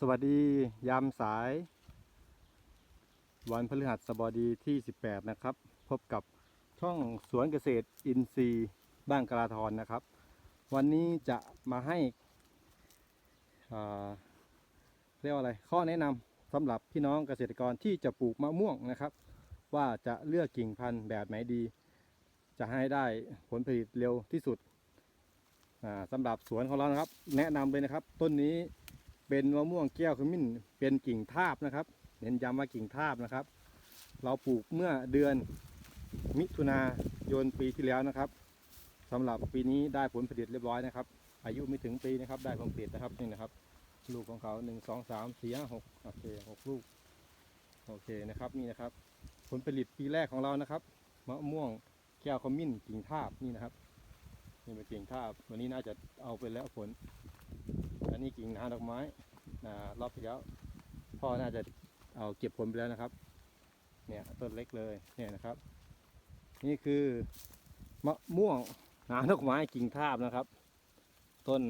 สวัสดียามสาย วันพฤหัสบดีที่ 18 นะครับ พบกับช่องสวนเกษตรอินทรีย์บ้านกราทรนะครับ วันนี้จะมาให้เรียกว่าอะไร ข้อแนะนำสำหรับพี่น้องเกษตรกรที่จะปลูกมะม่วงนะครับ ว่าจะเลือกกิ่งพันธุ์แบบไหนดี จะให้ได้ผลผลิตเร็วที่สุดสำหรับสวนของเรานะครับ แนะนำเลยนะครับ ต้นนี้ เป็นมะม่วงแก้วขมิ้นเป็นกิ่งทาบนะครับ เน้นย้ำว่ากิ่งทาบนะครับ เราปลูกเมื่อเดือนมิถุนายนปีที่แล้วนะครับสำหรับปีนี้ได้ผลผลิตเรียบร้อยนะครับ อายุไม่ถึงปีนะครับ ได้ผลผลิตนะครับนี่นะครับ ลูกของเขาหนึ่งสองสามสี่ห้าหกโอเคหกลูกโอเคนะครับนี่นะครับ ผลผลิตปีแรกของเรานะครับมะม่วงแก้วขมิ้นกิ่งทาบนี่นะครับนี่เป็นกิ่งทาบวันนี้น่าจะเอาไปแล้วผล อันนี้กิ่งนาดอกไม้นะรอบที่แล้วพ่อน่าจะเอาเก็บผลไปแล้วนะครับ เนี่ยต้นเล็กเลยเนี่ยนะครับ นี่คือมะม่วงนาดอกไม้กิ่งทาบนะครับ ต้น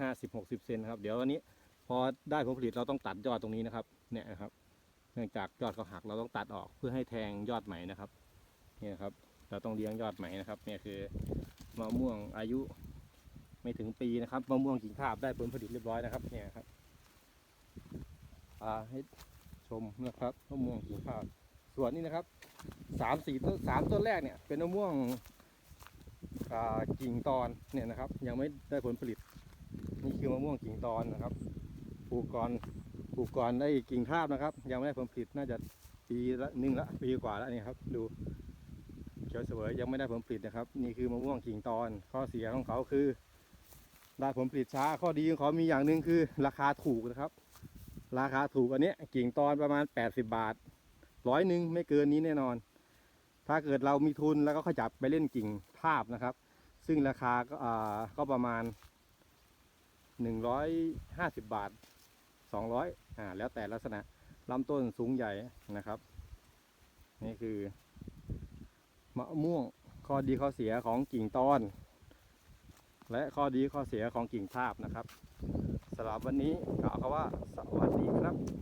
ห้าสิบหกสิบเซนครับ เดี๋ยววันนี้พอได้ผลผลิตเราต้องตัดยอดตรงนี้นะครับ เนี่ยนะครับ เนื่องจากยอดเขาหักเราต้องตัดออกเพื่อให้แทงยอดใหม่นะครับ เนี่ยครับ เราต้องเลี้ยงยอดใหม่นะครับ เนี่ยคือมะม่วงอายุ ไม่ถึงปีนะครับมะม่วงกิ่งทาบได้ผลผลิตเรียบร้อยนะครับเนี่ยครับอ่าให้ชมนะครับมะม่วงกิ่งทาบส่วนนี้นะครับสามสี่ต้นสามต้นแรกเนี่ยเป็นมะม่วงกิ่งตอนเนี่ยนะครับ ยังไม่ได้ผลผลิต นี่คือมะม่วงกิ่งตอนนะครับปลูกก่อนปลูกก่อนได้กิ่งทาบนะครับ ยังไม่ได้ผลผลิตน่าจะปีละหนึ่งละปีกว่าแล้วนี่ครับ ดูเขียวเสวยยังไม่ได้ผลผลิตนะครับ นี่คือมะม่วงกิ่งตอน ข้อเสียของเขาคือ ได้ผลผลิตช้าข้อดีของเขามีอย่างหนึ่งคือราคาถูกนะครับ ราคาถูกอันนี้กิ่งตอนประมาณ 80 บาทร้อยหนึ่งไม่เกินนี้แน่นอน ถ้าเกิดเรามีทุนแล้วก็ขยับไปเล่นกิ่งทาบนะครับ ซึ่งราคาก็อ่าก็ประมาณ 150 บาท 200อ่าแล้วแต่ลักษณะลำต้นสูงใหญ่นะครับ นี่คือมะม่วงข้อดีข้อเสียของกิ่งตอน และข้อดีข้อเสียของกิ่งทาบนะครับสำหรับวันนี้กล่าวคำว่าสวัสดีครับ